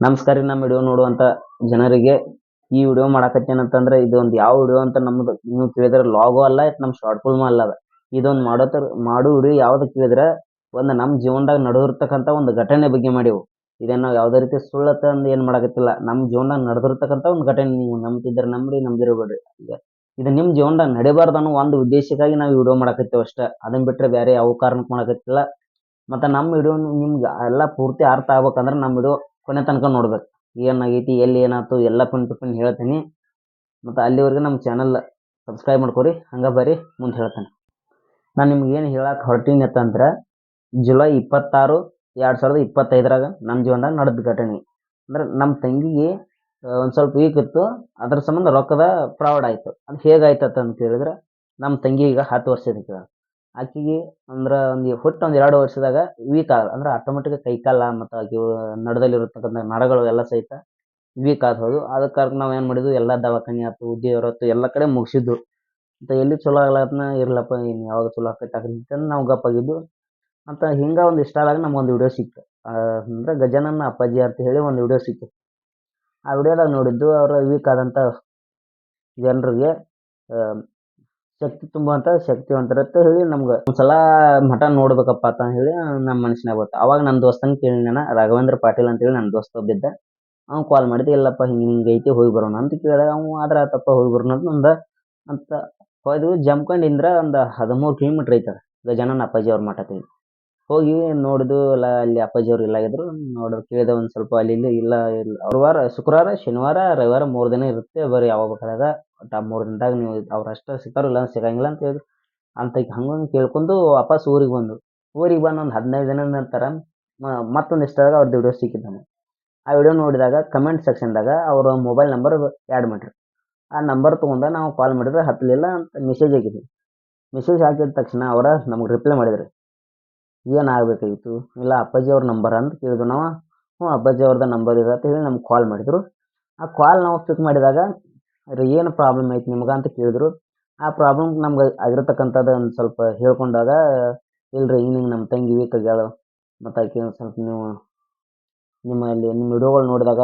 ನಮಸ್ಕಾರ ನಮ್ಮ ವಿಡಿಯೋ ನೋಡುವಂತ ಜನರಿಗೆ. ಈ ವಿಡಿಯೋ ಮಾಡಾಕತ್ತೇನಂತಂದ್ರೆ ಇದೊಂದು ಯಾವ ವಿಡಿಯೋ ಅಂತ ನಮ್ದು ನೀವು ಕೇಳಿದ್ರೆ ಲಾಗೋ ಅಲ್ಲ ನಮ್ಮ ಶಾರ್ಟ್ ಫಿಲ್ಮ್ ಅಲ್ಲ ಅದ. ಇದೊಂದು ಮಾಡೋತರ ಮಾಡು ವಿಡಿಯೋ ಯಾವ್ದು ಕೇಳಿದ್ರೆ, ಒಂದು ನಮ್ಮ ಜೀವನದಾಗ ನಡೆದಿರ್ತಕ್ಕಂಥ ಒಂದು ಘಟನೆ ಬಗ್ಗೆ ಮಾಡಿವು. ಇದನ್ನ ನಾವು ಯಾವುದೇ ರೀತಿ ಸುಳ್ಳತ್ತ ಅಂದ್ ಏನ್ ಮಾಡಕತ್ತಿಲ್ಲ. ನಮ್ಮ ಜೀವನದಾಗ ನಡೆದಿರ್ತಕ್ಕಂಥ ಒಂದು ಘಟನೆ ನೀವು ನಂಬ್ತಿದ್ರೆ ನಂಬ್ರಿ ನಂಬಿದ್ರೆ ಬಿಡ್ರಿ ಈಗ ಇದು ನಿಮ್ಮ ಜೀವನದಾಗ ನಡಿಬಾರ್ದು ಅನ್ನೋ ಒಂದು ಉದ್ದೇಶಕ್ಕಾಗಿ ನಾವು ವಿಡಿಯೋ ಮಾಡಕತ್ತೇವೆ ಅಷ್ಟೇ. ಅದನ್ನ ಬಿಟ್ರೆ ಬೇರೆ ಯಾವ ಕಾರಣಕ್ಕೆ ಮಾಡಾಕತ್ತಿಲ್ಲ. ಮತ್ತೆ ನಮ್ಮ ವಿಡಿಯೋ ನಿಮ್ಗೆ ಎಲ್ಲ ಪೂರ್ತಿ ಅರ್ಥ ಆಗ್ಬೇಕಂದ್ರೆ ನಮ್ಮ ವಿಡಿಯೋ ಕೊನೆ ತನಕ ನೋಡ್ಬೇಕು. ಏನಾಗೈತಿ ಎಲ್ಲಿ ಏನಾಯ್ತು ಎಲ್ಲ ಪಿನ್ ಟು ಪಿನ್ ಹೇಳ್ತೀನಿ. ಮತ್ತು ಅಲ್ಲಿವರೆಗೆ ನಮ್ಮ ಚಾನಲ್ ಸಬ್ಸ್ಕ್ರೈಬ್ ಮಾಡ್ಕೊರಿ, ಹಂಗೆ ಬರ್ರಿ, ಮುಂದೆ ಹೇಳ್ತೇನೆ. ನಾನು ನಿಮ್ಗೆ ಏನು ಹೇಳಕ್ಕೆ ಹೊರಟೀನಿ ಅಂತಂದ್ರೆ ಜುಲೈ ಇಪ್ಪತ್ತಾರು, ಎರಡು ಸಾವಿರದ ಇಪ್ಪತ್ತೈದರಾಗ ನಮ್ಮ ಜೀವನದಾಗ ನಡೆದ ಘಟನೆ. ಅಂದ್ರೆ ನಮ್ಮ ತಂಗಿಗೆ ಒಂದು ಸ್ವಲ್ಪ ವೀಕ್ ಇತ್ತು, ಅದ್ರ ಸಂಬಂಧ ರೊಕ್ಕದ ಫ್ರಾಡ್ ಆಯಿತು. ಅದು ಹೇಗಾಯ್ತು ಅಂತ ಕೇಳಿದ್ರೆ ನಮ್ಮ ತಂಗಿ ಈಗ ಹತ್ತು ವರ್ಷದ ಆಕಿಗೆ ಅಂದ್ರೆ ಒಂದು ಹುಟ್ಟು ಒಂದು ಎರಡು ವರ್ಷದಾಗ ವೀಕ್ ಆಗ ಅಂದ್ರೆ ಆಟೋಮೆಟಿಕ್ ಕೈ ಕಾಲ ಮತ್ತು ಆಕೆ ನಡದಲ್ಲಿರತಕ್ಕಂಥ ನರಗಳು ಎಲ್ಲ ಸಹಿತ ವೀಕ್ ಆಗಿ ಹೋದ್ವು. ಕಾರಣ ನಾವು ಏನು ಮಾಡಿದ್ವಿ, ಎಲ್ಲ ದವಾಖಾನೆ ಆಯ್ತು ಉದ್ಯೋಗ ಆಯ್ತು ಎಲ್ಲ ಕಡೆ ಮುಗಿಸಿದ್ದು. ಮತ್ತು ಎಲ್ಲಿ ಚಲೋ ಆಗ್ಲತ್ತನ ಇರ್ಲಪ್ಪ ಇನ್ನು ಯಾವಾಗ ಚಲೋ ಆಕೈತೆ ನಾವು ಗಪ್ಪಾಗಿದ್ದು ಅಂತ ಹಿಂಗೆ ಒಂದು ಇಷ್ಟ ಆದಾಗ ನಮ್ಗೊಂದು ವಿಡಿಯೋ ಸಿಕ್ತು. ಅಂದ್ರೆ ಗಜಾನನ ಅಪ್ಪಾಜಿ ಅಂತ ಹೇಳಿ ಒಂದು ವಿಡಿಯೋ ಸಿಕ್ತು. ಆ ವಿಡಿಯೋದಾಗ ನೋಡಿದ್ದು ಅವರ ವೀಕ್ ಆದಂಥ ಜನರಿಗೆ ಶಕ್ತಿ ತುಂಬುವಂಥ ಶಕ್ತಿವಂತ ಅಂತ ಹೇಳಿ ನಮ್ಗೆ ಒಂದ್ಸಲ ಮಠ ನೋಡ್ಬೇಕಪ್ಪ ಅಂತ ಹೇಳಿ ನಮ್ಮ ಮನಸ್ಸಿನಾಗ ಬಂತು. ಅವಾಗ ನನ್ನ ದೋಸ್ತನ ಕೇಳಿ ನಾನು, ರಾಘವೇಂದ್ರ ಪಾಟೀಲ್ ಅಂತೇಳಿ ನನ್ನ ದೋಸ್ತ ಒಬ್ಬಿದ್ದ. ಅವ್ನು ಕಾಲ್ ಮಾಡಿದ್ದೆ ಇಲ್ಲಪ್ಪ ಹಿಂಗೆ ಹಿಂಗೆ ಐತಿ ಹೋಗಿ ಬರೋಣ ಅಂತ ಕೇಳಿದಾಗ ಅವ್ನು ಆದ್ರೆ ಆತಪ್ಪ ಹೋಗಿ ಬರೋಣ ಅಂತ ನಂದ ಅಂತ ಹೋದ್ವಿ. ಜಮ್ಕಂಡಿಂದ್ರ ಒಂದು ಹದಿಮೂರು ಕಿಲೋಮೀಟ್ರ್ ಐತದ ಗಜಾನನ ಅಪ್ಪಾಜಿ ಅವ್ರ ಮಠ ಹೋಗಿ ನೋಡಿದ್ವು ಎಲ್ಲ ಅಲ್ಲಿ ಅಪ್ಪಾಜಿ ಅವ್ರು ಇಲ್ಲ ಇದ್ರು, ನೋಡಿದ್ರು, ಕೇಳಿದೆ ಒಂದು ಸ್ವಲ್ಪ ಅಲ್ಲಿ ಇಲ್ಲಿ ಇಲ್ಲ ಇಲ್ಲ. ಗುರುವಾರ ವಾರ ಶುಕ್ರವಾರ, ಶನಿವಾರ, ರವಿವಾರ ಮೂರು ದಿನ ಇರುತ್ತೆ ಬರೀ ಯಾವಾಗ ಬೇಕಾದಾಗ. ಒಟ್ಟು ಆ ಮೂರು ದಿನದಾಗ ನೀವು ಅವ್ರು ಅಷ್ಟೇ ಸಿಗ್ತಾರೋ ಇಲ್ಲ ಸಿಗಂಗಿಲ್ಲ ಅಂತ ಹೇಳಿದ್ರು. ಅಂತ ಹಂಗಂಗೆ ಕೇಳ್ಕೊಂಡು ವಾಪಸ್ ಊರಿಗೆ ಬಂದು. ಊರಿಗೆ ಬಂದು ಒಂದು ಹದಿನೈದು ದಿನದ ನಂತರ ಮತ್ತೊಂದು ಇಷ್ಟದಾಗ ಅವ್ರದ್ದು ವಿಡಿಯೋ ಸಿಕ್ಕಿದ್ದು ಆ ವಿಡಿಯೋ ನೋಡಿದಾಗ ಕಮೆಂಟ್ ಸೆಕ್ಷನ್ದಾಗ ಅವರ ಮೊಬೈಲ್ ನಂಬರ್ ಆ್ಯಡ್ ಮಾಡಿರಿ ಆ ನಂಬರ್ ತೊಗೊಂಡ ನಾವು ಕಾಲ್ ಮಾಡಿದ್ರೆ ಹತ್ತಲಿಲ್ಲ ಅಂತ ಮೆಸೇಜ್ ಹಾಕಿದ್ವಿ. ಮೆಸೇಜ್ ಹಾಕಿದ ತಕ್ಷಣ ಅವರ ನಮ್ಗೆ ರಿಪ್ಲೈ ಮಾಡಿದ್ರು. ಏನು ಆಗ್ಬೇಕಾಗಿತ್ತು ಇಲ್ಲ, ಅಪ್ಪಾಜಿ ಅವ್ರ ನಂಬರ್ ಅಂತ ಕೇಳಿದ್ವು ನಾವು. ಹ್ಞೂ ಅಪ್ಪಾಜಿ ಅವ್ರದ್ದು ನಂಬರ್ ಇದೆ ಅಂತ ಹೇಳಿ ನಮ್ಗೆ ಕಾಲ್ ಮಾಡಿದರು. ಆ ಕಾಲ್ ನಾವು ಪಿಕ್ ಮಾಡಿದಾಗ ಏನು ಪ್ರಾಬ್ಲಮ್ ಐತಿ ನಿಮ್ಗೆ? ಅಂತ ಕೇಳಿದ್ರು. ಆ ಪ್ರಾಬ್ಲಮ್ ನಮ್ಗೆ ಆಗಿರತಕ್ಕಂಥದ್ದು ಒಂದು ಸ್ವಲ್ಪ ಹೇಳ್ಕೊಂಡಾಗ, ಇಲ್ರಿ ಹಿಂಗೆ ಹಿಂಗೆ ನಮ್ಮ ತಂಗಿ ವೀಕ್ ಆಗ್ಯಾಳ. ಮತ್ತು ಆಕೆ ಒಂದು ಸ್ವಲ್ಪ ನೀವು ನಿಮ್ಮಲ್ಲಿ ನಿಮ್ಮ ವಿಡಿಯೋಗಳು ನೋಡಿದಾಗ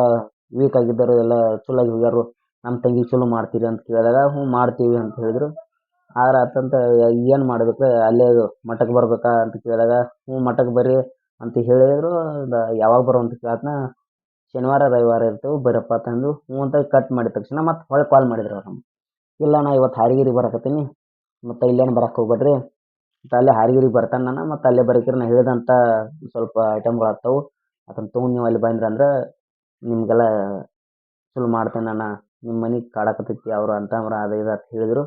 ವೀಕ್ ಆಗಿದ್ದರು, ಎಲ್ಲ ಚಲೋ ಆಗಿ ಹೋಗ್ಯಾರು. ನಮ್ಮ ತಂಗಿ ಚಲೋ ಮಾಡ್ತೀರಿ ಅಂತ ಕೇಳಿದಾಗ ಹ್ಞೂ ಮಾಡ್ತೀವಿ ಅಂತ ಹೇಳಿದ್ರು. ಆದ್ರೆ ಆತಂತ ಏನು ಮಾಡ್ಬೇಕು? ಅಲ್ಲೇ ಮಠಕ್ಕೆ ಬರ್ಬೇಕಾ ಅಂತ ಕೇಳಿದಾಗ, ಹ್ಞೂ ಮಠಕ್ಕೆ ಬರ್ರಿ ಅಂತ ಹೇಳಿದ್ರು. ಯಾವಾಗ ಬರೋ ಅಂತ ಕೇಳತ್ನ, ಶನಿವಾರ, ರವಿವಾರ ಇರ್ತೇವೆ, ಬರಪ್ಪ ಅಂತಂದು ಹ್ಞೂ ಅಂತ ಕಟ್ ಮಾಡಿದ ತಕ್ಷಣ ಮತ್ತೆ ಹೊಳ್ಳಿ ಕಾಲ್ ಮಾಡಿದ್ರು ಅವ್ರು. ಇಲ್ಲ ನಾ ಇವತ್ತು ಹಾರಿಗಿರಿಗೆ ಬರಕತ್ತೀನಿ, ಮತ್ತು ಇಲ್ಲೇನು ಬರಕ್ಕೆ ಹೋಗ್ಬೇಡ್ರಿ. ಮತ್ತು ಅಲ್ಲೇ ಹಾರಿಗಿರಿಗೆ ಬರ್ತಾನೆ ನಾನು, ಮತ್ತು ಅಲ್ಲೇ ಬರಕಿರಿ ನಾ ಹೇಳಿದಂಥ ಸ್ವಲ್ಪ ಐಟಮ್ಗಳು ಆಗ್ತಾವೆ. ಅದನ್ನು ತೊಗೊಂಡು ನೀವು ಅಲ್ಲಿ ಬಂದ್ರಿ ಅಂದ್ರೆ ನಿಮಗೆಲ್ಲ ಚಲೋ ಮಾಡ್ತೇನೆ ನಾನು. ನಿಮ್ಮ ಮನೆಗೆ ಕಾಡಕತ್ತೈತಿ ಅವರು ಅಂತಂದ್ರೆ ಅದು ಇದು ಅಂತ ಹೇಳಿದ್ರು.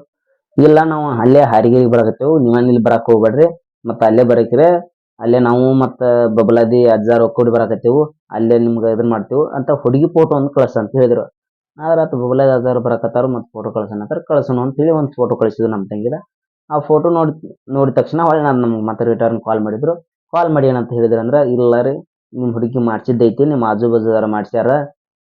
ಇಲ್ಲ ನಾವು ಅಲ್ಲೇ ಹಾರಿಗಿರಿಗೆ ಬರಕತ್ತೇವು. ನೀವೇನು ಇಲ್ಲಿ ಬರಕ್ಕೆ ಹೋಗ್ಬೇಡ್ರಿ. ಮತ್ತು ಅಲ್ಲೇ ಬರಕ್ರೆ, ಅಲ್ಲೇ ನಾವು ಮತ್ತು ಬಬಲಾದಿ, ಅಜ್ಜಾರ್ ಒಕ್ಕೋಡಿ ಬರಕತ್ತೇವು. ಅಲ್ಲೇ ನಿಮ್ಗೆ ಇದನ್ನ ಮಾಡ್ತೇವೆ. ಅಂತ ಹುಡುಗಿ ಫೋಟೋ ಒಂದು ಕಳ್ಸ ಅಂತ ಹೇಳಿದ್ರು. ಆದ್ರೆ ಆತ ಬಬಲಾದಿ, ಅಜ್ಜಾರು ಬರಕತ್ತಾರ ಮತ್ತು ಫೋಟೋ ಕಳ್ಸೋಣ ಅಂತಾರೆ. ಕಳ್ಸೋಣ ಅಂತೇಳಿ ಒಂದು ಫೋಟೋ ಕಳಿಸಿದ್ರು ನಮ್ಮ ತಂಗಿದ. ಆ ಫೋಟೋ ನೋಡಿ, ನೋಡಿದ ತಕ್ಷಣ ಹೊಳ್ಳಿ ನಾನು ನಮ್ಗೆ ಮತ್ತೆ ರಿಟರ್ನ್ ಕಾಲ್ ಮಾಡಿದ್ರು. ಕಾಲ್ ಮಾಡಿ ಏನಂತ ಹೇಳಿದ್ರು ಅಂದ್ರೆ, ಇಲ್ಲ ರೀ ನಿಮ್ಮ ಹುಡುಗಿ ಮಾಡ್ಸಿದ್ದೈತಿ ನಿಮ್ಮ ಆಜು ಬಾಜು ಮಾಡ್ಸ್ಯಾರ.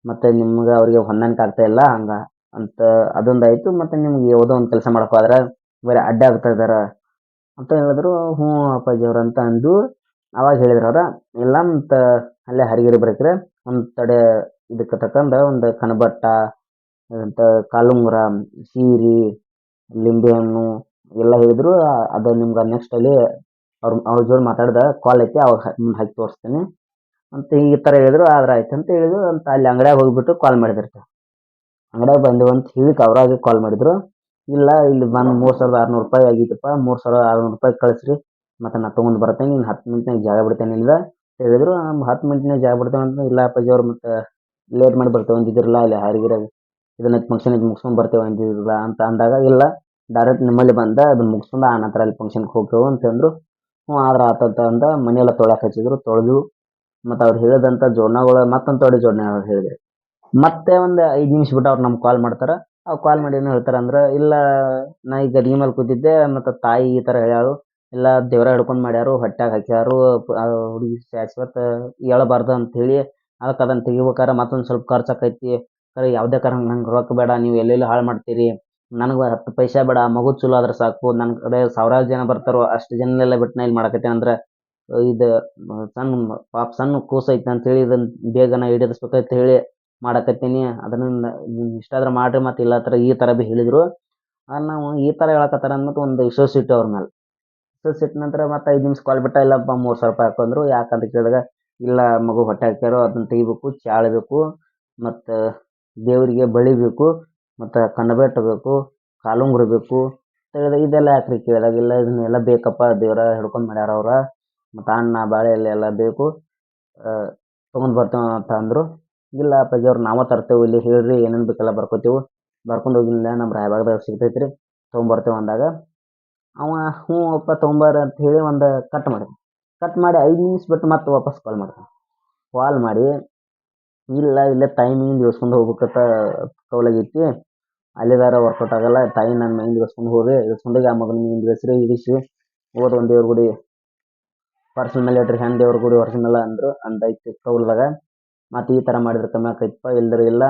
ಮತ್ತೆ ನಿಮ್ಗೆ ಅವ್ರಿಗೆ ಹೊಂದಾಣಿಕೆ ಆಗ್ತಾ ಇಲ್ಲ, ಹಂಗೆ ಅಂತ ಅದೊಂದು ಆಯಿತು. ಮತ್ತು ನಿಮ್ಗೆ ಯಾವುದೋ ಒಂದು ಕೆಲಸ ಮಾಡಕ್ಕೆ ಹೋದ್ರೆ ಬರೀ ಅಡ್ಡ ಆಗ್ತಾ ಇದಾರೆ ಅಂತ ಹೇಳಿದ್ರು. ಹ್ಞೂ ಅಪ್ಪಾಜಿ ಅವ್ರು ಅಂತ ಅಂದು ಅವಾಗ ಹೇಳಿದ್ರು ಅವ್ರು. ಇಲ್ಲ, ಮತ್ತು ಅಲ್ಲೇ ಹರಿಗಿರಿ ಬರಕ್ರೆ ಒಂದು ತಡೆ ಇದಕ್ಕೆ ತಕ್ಕಂದ ಒಂದು ಕನಬಟ್ಟ, ಅಂತ ಕಾಲುಂಗುರ, ಸೀರೆ ಲಿಂಬೆಹಣ್ಣು ಎಲ್ಲ ಹೇಳಿದ್ರು. ಅದು ನಿಮ್ಗೆ ನೆಕ್ಸ್ಟ್ ಅಲ್ಲಿ ಅವ್ರ ಅವ್ರ ಜೋಡಿ ಮಾತಾಡ್ದ ಕಾಲ್ ಐತಿ, ಅವಾಗ ಮುಂದೆ ಹಾಕಿ ತೋರಿಸ್ತೀನಿ. ಅಂತ ಈ ಥರ ಹೇಳಿದ್ರು, ಆದ್ರೆ ಆಯ್ತು ಅಂತ ಹೇಳಿದ್ರು. ಅಂತ ಅಲ್ಲಿ ಅಂಗಡ್ಯಾಗ ಹೋಗ್ಬಿಟ್ಟು ಕಾಲ್ ಮಾಡಿದ್ರು. ಅಂಗಡ್ಯಾಗ ಬಂದೆವು ಅಂತ ಹೇಳಿ ಅವ್ರಾಗೆ ಕಾಲ್ ಮಾಡಿದ್ರು. ಇಲ್ಲ, ಇಲ್ಲಿ ಬಂದು ಮೂರು ಸಾವಿರದ ಆರುನೂರು ರೂಪಾಯಿ ಆಗಿತ್ತಪ್ಪ, ಮೂರು ಸಾವಿರದ ಆರುನೂರು ರೂಪಾಯಿ ಕಳಿಸ್ರಿ, ಮತ್ತು ನಾ ತೊಗೊಂಡು ಬರ್ತೇನೆ, ಇನ್ನು ಹತ್ತು ಮಿನಿಟ್ನಾಗ ಜಾಗ ಬಿಡ್ತೇನೆ ಇಲ್ಲ ಹೇಳಿದ್ರು. ಹತ್ತು ಮಿನಿಟ್ನಾಗ ಜಾಗ ಬಿಡ್ತೇವೆ ಅಂತ ಇಲ್ಲ, ಅಪ್ಪಾಜಿ ಅವ್ರು ಮತ್ತು ಲೇಟ್ ಮಾಡಿ ಬರ್ತೇವೆ ಅಂದಿದ್ರಲ್ಲ ಅಲ್ಲಿ ಹಾರಿಗಿರಾಗ ಇದನ್ನ ಫಂಕ್ಷನ್ ಇದು ಮುಗಿಸ್ಕೊಂಡು ಬರ್ತೇವೆ ಅಂದಿದ್ರಲ್ಲ ಅಂತ ಅಂದಾಗ, ಇಲ್ಲ ಡೈರೆಕ್ಟ್ ನಿಮ್ಮಲ್ಲಿ ಬಂದ, ಅದನ್ನ ಮುಗಿಸ್ಕೊಂಡು ಆ ನಂತರ ಅಲ್ಲಿ ಫಂಕ್ಷನ್ಗೆ ಹೋಗ್ತೇವೆ ಅಂತಂದ್ರು ಹ್ಞೂ ಆದ್ರೆ ಆತಂತ ಅಂದ, ಮನೆಯೆಲ್ಲ ತೊಳಕ್ಕೆ ಹಚ್ಚಿದ್ರು ತೊಳೆದು ಮತ್ತು ಅವ್ರು ಹೇಳಿದಂಥ ಜೋಡ್ನಗಳು ಮತ್ತೊಂದು ತೊಡೆ ಜೋಡಣೆ ಅವ್ರು ಹೇಳಿದ್ರು. ಮತ್ತೆ ಒಂದು ಐದು ನಿಮಿಷ ಬಿಟ್ಟು ಅವ್ರು ನಮ್ಗೆ ಕಾಲ್ ಮಾಡ್ತಾರೆ. ಅವ್ರು ಕಾಲ್ ಮಾಡಿ ಏನು ಹೇಳ್ತಾರೆ ಅಂದ್ರೆ, ಇಲ್ಲ ನಾ ಈಗ ಅಡ್ಗೆ ಮೇಲೆ ಕೂತಿದ್ದೆ, ಮತ್ತು ತಾಯಿ ಈ ಥರ ಹೇಳ್ಯಾಳು. ಇಲ್ಲ ದೇವ್ರ ಹಿಡ್ಕೊಂಡು ಮಾಡ್ಯಾರು, ಹೊಟ್ಯಾಗ ಹಾಕ್ಯಾರು ಹುಡುಗಿ ಶಾಶ್ವತ ಹೇಳಬಾರ್ದು ಅಂಥೇಳಿ ಅದಕ್ಕೆ ಅದನ್ನು ತೆಗಿಬೇಕಾರೆ ಮತ್ತೊಂದು ಸ್ವಲ್ಪ ಖರ್ಚು ಆಕೈತಿ. ಖರೆ ಯಾವುದೇ ಕಾರಣ ನಂಗೆ ರೊಕ್ಕ ಬೇಡ, ನೀವು ಎಲ್ಲೆಲ್ಲಿ ಹಾಳು ಮಾಡ್ತೀರಿ? ನನಗೆ ಹತ್ತು ಪೈಸೆ ಬೇಡ, ಮಗು ಚಲೋ ಆದ್ರೆ ಸಾಕು. ನನ್ನ ಕಡೆ ಸಾವಿರಾರು ಜನ ಬರ್ತಾರೋ, ಅಷ್ಟು ಜನನೆಲ್ಲ ಬಿಟ್ಟು ನಾ ಇಲ್ಲಿ ಮಾಡಕತ್ತೆ ಅಂದ್ರೆ, ಇದು ಸಣ್ಣ ಪಾಪ ಸಣ್ಣ ಕೂಸು ಐತೆ ಅಂತೇಳಿ ಇದನ್ನು ಬೇಗನ ಈಡೇರಿಸ್ಬೇಕಂತ ಹೇಳಿ ಮಾಡಕತ್ತೀನಿ, ಅದನ್ನ ಇಷ್ಟ ಆದ್ರೆ ಮಾಡ್ರಿ ಮತ್ತೆ ಇಲ್ಲ ಥರ ಈ ಥರ ಭೀ ಹೇಳಿದ್ರು. ಆ ನಾವು ಈ ಥರ ಹೇಳಕತ್ತಾರ ಅಂದ್ಬಿಟ್ಟು ಒಂದು ವಿಶ್ವಾಸ ಇಟ್ಟು ಅವ್ರ ಮೇಲೆ ವಿಶ್ವಾಸ ಇಟ್ಟ ನಂತರ ಮತ್ತೆ ಐದು ನಿಮಿಷ ಕಾಲ್ ಬಿಟ್ಟ ಇಲ್ಲಪ್ಪ ಮೂರು ಸಾವಿರ ರೂಪಾಯಿ ಹಾಕೊಂಡ್ರು ಯಾಕಂತ ಕೇಳಿದಾಗ, ಇಲ್ಲ ಮಗು ಹೊಟ್ಟೆ ಹಾಕ್ಯಾರೋ ಅದನ್ನ ತೆಗಿಬೇಕು, ಚಾಳಬೇಕು, ಮತ್ತು ದೇವರಿಗೆ ಬಳಿಬೇಕು, ಮತ್ತು ಕಣ್ಣಬೆಟ್ಟು ಬೇಕು ಕಾಲುಂಗುರ ಬೇಕು ಇದೆಲ್ಲ ಯಾಕ್ರಿ ಕೇಳಿದಾಗ, ಇಲ್ಲ ಇದನ್ನೆಲ್ಲ ಬೇಕಪ್ಪ ದೇವರ ಹಿಡ್ಕೊಂಡು ಮಾಡ್ಯಾರ ಅವ್ರ, ಮತ್ತು ಅಣ್ಣ, ಬಾಳೆ ಎಲೆ ಎಲ್ಲ ಬೇಕು ತೊಗೊಂಡು ಬರ್ತೇವೆ ಅಂತ ಅಂದರು. ಇಲ್ಲ ಅಪ್ಪಾಜಿ ನಾವೇ ತರ್ತೇವೆ ಇಲ್ಲಿ ಹೇಳ್ರಿ ಏನೇನು ಬೇಕೆಲ್ಲ ಬರ್ಕೋತೀವಿ. ಬರ್ಕೊಂಡು ಹೋಗಿಲ್ಲ ನಮ್ಮ ರಾಯಬಾಗದಾಗ ಸಿಗ್ತೈತೆ ರೀ ತೊಗೊಂಬರ್ತೇವೆ ಅಂದಾಗ. ಅವ ಹ್ಞೂ ಅಪ್ಪ ತೊಗೊಂಬರ್ರಿ ಅಂತ ಹೇಳಿ ಒಂದು ಕಟ್ ಮಾಡಿ ಕಟ್ ಮಾಡಿ ಐದು ನಿಮಿಷ ಬಿಟ್ಟು ಮತ್ತೆ ವಾಪಸ್ ಕಾಲ್ ಮಾಡ್ತಾನೆ ಕಾಲ್ ಮಾಡಿ ಇಲ್ಲ ಇಲ್ಲೇ ಟೈಮಿಂಗ್ ಇಳಿಸ್ಕೊಂಡು ಹೋಗ್ಬೇಕಂತ ಕೌಲಾಗೈತಿ ಅಲ್ಲಿದಾರ ವರ್ಕೌಟ್ ಆಗಲ್ಲ ತಾಯಿ ನನ್ನ ಮೈಂಡ್ ಇಳಿಸ್ಕೊಂಡು ಹೋಗಿ ಇಳಿಸ್ಕೊಂಡೋಗಿ ಆ ಮಗನ ಮೈಂಡ್ ಇಳಿಸ್ರಿ ಇಳಿಸಿ ಹೋದ ಒಂದು ದೇವ್ರ ಗುಡಿ ಪರ್ಸನ್ ಮೇಲೆ ಇಟ್ರಿ ಹೆಣ್ಣು ದೇವ್ರ ಗುಡಿ ವರ್ಷನಲ್ಲ ಅಂದರು ಅಂದೈತಿ ಕೌಲ್ದಾಗ. ಮತ್ತು ಈ ಥರ ಮಾಡಿದ್ರೆ ಕಮ್ಮಿ ಆಕೈತಪ್ಪ ಇಲ್ದ್ರೆ ಇಲ್ಲ,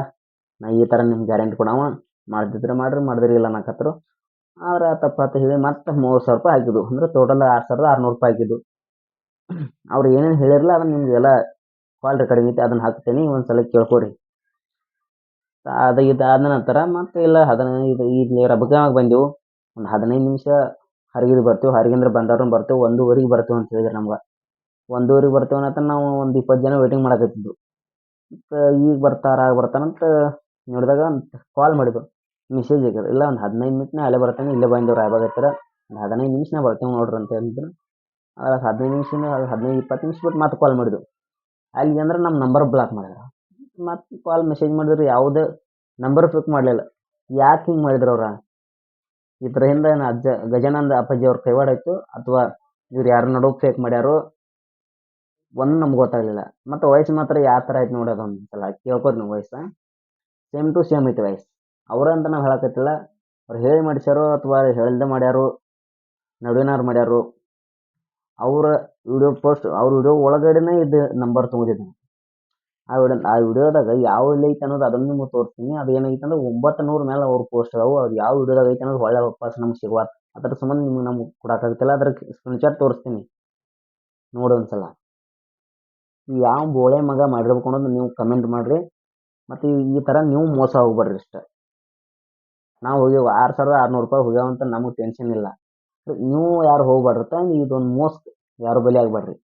ನಾ ಈ ಥರ ನಿಮ್ಗೆ ಗ್ಯಾರಂಟಿ ಕೊಡವ. ಮಾಡ್ದಿದ್ರೆ ಮಾಡ್ರಿ, ಮಾಡಿದ್ರಿ ಇಲ್ಲ ಅನ್ನಕತ್ರು. ಆದ್ರೆ ತಪ್ಪಾತ ಹೇಳಿ ಮತ್ತೆ ಮೂರು ಸಾವಿರ ರೂಪಾಯಿ ಹಾಕಿದ್ದು ಅಂದ್ರೆ ಟೋಟಲ್ ಆರು ಸಾವಿರದ ಆರುನೂರು ರೂಪಾಯಿ ಹಾಕಿದ್ದು ಅವ್ರು ಏನೇನು ಹೇಳಿರಲ್ಲ ಅದನ್ನ ನಿಮಗೆಲ್ಲ ಕಾಲ್ ರೆಕಾರ್ಡಿಂಗ್ ಐತಿ ಅದನ್ನ ಹಾಕ್ತೇನೆ ಒಂದು ಸಲ ಕೇಳ್ಕೊರಿ ಅದು ಇದಾದ ನಂತರ ಮತ್ತೆ ಇಲ್ಲ ಹದಿನೈದು ಈಗ ರಬಕವಾಗ ಬಂದೆವು? ಒಂದು ಹದಿನೈದು ನಿಮಿಷ ಹರಿಗಿದ್ ಬರ್ತೀವಿ, ಹರಿಗಿಂದ್ರೆ ಬಂದವ್ರನ್ನ ಬರ್ತೇವೆ, ಒಂದೂವರೆಗೆ ಬರ್ತೇವೆ ಅಂತ ಹೇಳಿದ್ರು ನಮ್ಗೆ. ಒಂದೂವರೆಗೆ ಬರ್ತೇವೆ ಅನ್ನತ್ತ ನಾವು ಒಂದು ಇಪ್ಪತ್ತು ಜನ ವೇಟಿಂಗ್ ಮಾಡಕತ್ತಿದ್ವು. ಈಗ ಬರ್ತಾರ, ಆಗ ಬರ್ತಾನಂತ ನೋಡಿದಾಗ ಕಾಲ್ ಮಾಡಿದ್ರು. ಮೆಸೇಜ್ ಆಗ್ಯದ ಇಲ್ಲ, ಒಂದು ಹದಿನೈದು ಮಿನಿಟ್ನ ಅಲ್ಲೇ ಬರ್ತಾನೆ, ಇಲ್ಲೇ ಬಂದವ್ರು ರಾಯಬಾಗ ಒಂದು ಹದಿನೈದು ನಿಮಿಷನ ಬರ್ತೇವೆ ನೋಡ್ರಿ ಅಂತ ಹೇಳಿದ್ರು. ಹದಿನೈದು ನಿಮಿಷನ ಹದಿನೈದು ಇಪ್ಪತ್ತು ನಿಮಿಷ ಬಿಟ್ಟು ಮತ್ತೆ ಕಾಲ್ ಮಾಡಿದ್ರು. ಅಲ್ಲಿ ಅಂದ್ರೆ ನಮ್ಮ ನಂಬರ್ ಬ್ಲಾಕ್ ಮಾಡಿದ್ರು. ಮತ್ತೆ ಕಾಲ್ ಮೆಸೇಜ್ ಮಾಡಿದ್ರು, ಯಾವುದೇ ನಂಬರ್ ಪಿಕ್ ಮಾಡಲಿಲ್ಲ. ಯಾಕೆ ಹಿಂಗೆ ಮಾಡಿದ್ರು ಅವ್ರ? ಇದ್ರ ಹಿಂದೆ ಏನು ಅಜ್ಜ ಗಜಾನಂದ ಅಪ್ಪಾಜಿ ಅವ್ರ ಕೈವಾಡ ಇತ್ತು ಅಥವಾ ಇವ್ರು ಯಾರು ನಡುವೆ ಫೇಕ್ ಮಾಡ್ಯಾರೋ ಒಂದು ನಮ್ಗೆ ಗೊತ್ತಾಗಲಿಲ್ಲ. ಮತ್ತು ವಯಸ್ಸು ಮಾತ್ರ ಯಾವ ಥರ ಐತೆ ನೋಡಿ ಅದೊಂದು ಸಲ ಕೇಳ್ಕೊರಿ ನೀವು ಸೇಮ್ ಟು ಸೇಮ್ ಐತೆ ವಯಸ್ಸು. ಅವ್ರಂತ ನಾವು ಹೇಳಕತ್ತಿಲ್ಲ. ಅವ್ರು ಹೇಳಿ ಮಾಡಿಸ್ಯಾರೋ ಅಥವಾ ಹೇಳ್ದೆ ಮಾಡ್ಯಾರು ನಡುವಿನವ್ರು ಮಾಡ್ಯಾರು, ಅವರ ವಿಡಿಯೋ ಪೋಸ್ಟ್, ಅವ್ರ ವಿಡಿಯೋ ಒಳಗಡೆನೇ ಇದು ನಂಬರ್ ತೊಗೊಂಡಿದ್ದೀನಿ ಆ ವಿಡಿಯೋ ಆ ವಿಡಿಯೋದಾಗ ಯಾವ ಇಲ್ಲ ಐತೆ ಅನ್ನೋದು ಅದನ್ನು ನಿಮ್ಗೆ ತೋರಿಸ್ತೀನಿ. ಅದು ಏನೈತೆ ಅಂದ್ರೆ ಒಂಬತ್ತು ನೂರು ಮೇಲೆ ಅವ್ರ ಪೋಸ್ಟ್ ಅದಾವು. ಅದು ಯಾವ ವಿಡಿಯೋದಾಗ ಐತೆ ಅನ್ನೋದು ಒಳ್ಳೆ ವಾಪಸ್ ನಮ್ಗೆ ಸಿಗುವ ಅದ್ರ ಸಂಬಂಧ ನಿಮ್ಗೆ ನಮ್ಗೆ ಕೊಡೋಕ್ಕಾಗ್ತಿಲ್ಲ ಅದ್ರ ಸ್ಕ್ರೀನ್ಶಾಟ್ ತೋರಿಸ್ತೀನಿ. ನೋಡಿ ಒಂದ್ಸಲ. ಯಾವ ಬೋಳೆ ಮಗ ಮಾಡಿರ್ಬೇಕು ಅನ್ನೋದು ನೀವು ಕಮೆಂಟ್ ಮಾಡಿರಿ. ಮತ್ತು ಈ ಥರ ನೀವು ಮೋಸ ಹೋಗ್ಬಾರ್ರಿ ಇಷ್ಟ ನಾವು ಹೋಗ್ಯವ, ಆರು ಸಾವಿರದ ಆರುನೂರು ರೂಪಾಯಿ ಹೋಗ್ಯಾವ ಅಂತ ನಮಗೆ ಟೆನ್ಷನ್ ಇಲ್ಲ. ನೀವು ಯಾರು ಹೋಗ್ಬೇಡ್ರಿ ಇದೊಂದು ಮೋಸ, ಯಾರು ಬಲಿ ಆಗ್ಬಾರ್ರಿ